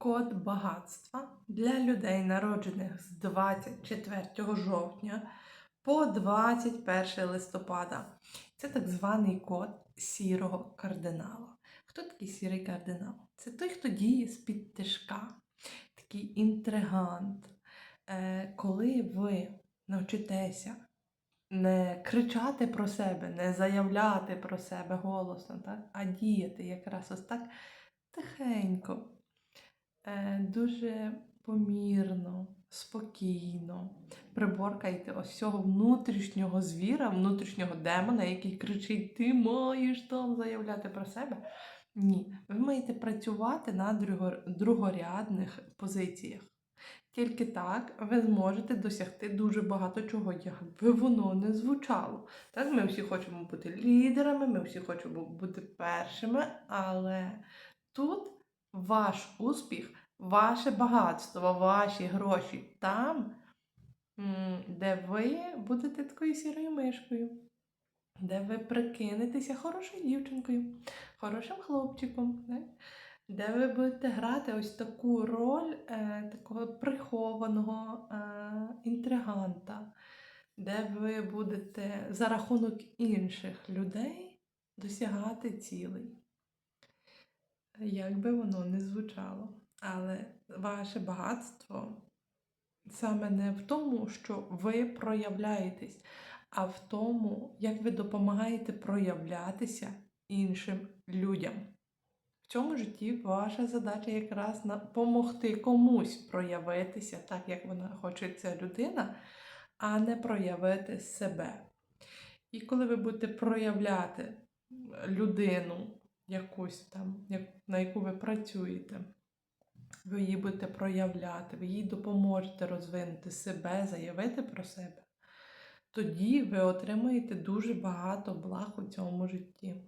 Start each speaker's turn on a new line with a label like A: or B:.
A: Код багатства для людей, народжених з 24 жовтня по 21 листопада. Це так званий код сірого кардинала. Хто такий сірий кардинал? Це той, хто діє з-під тишка, такий інтригант. Е, Коли ви навчитеся не кричати про себе, не заявляти про себе голосно, так? а діяти якраз ось так тихенько, дуже помірно, спокійно. Приборкайте ось цього внутрішнього звіра, внутрішнього демона, який кричить: Ти маєш там заявляти про себе. Ні, ви маєте працювати на другорядних позиціях. Тільки так ви зможете досягти дуже багато чого, як би воно не звучало. Так, ми всі хочемо бути лідерами, ми всі хочемо бути першими, але тут ваш успіх, ваше багатство, ваші гроші там, де ви будете такою сірою мишкою, де ви прикинетеся хорошою дівчинкою, хорошим хлопчиком, так? де ви будете грати ось таку роль е, такого прихованого е, інтриганта, де ви будете за рахунок інших людей досягати цілей. Як би воно не звучало. Але ваше багатство саме не в тому, що ви проявляєтесь, а в тому, як ви допомагаєте проявлятися іншим людям. В цьому житті ваша задача якраз допомогти комусь проявитися так, як вона хоче ця людина, а не проявити себе. І коли ви будете проявляти людину, якусь там, на яку ви працюєте, ви її будете проявляти, ви їй допоможете розвинути себе, заявити про себе, тоді ви отримаєте дуже багато благ у цьому житті.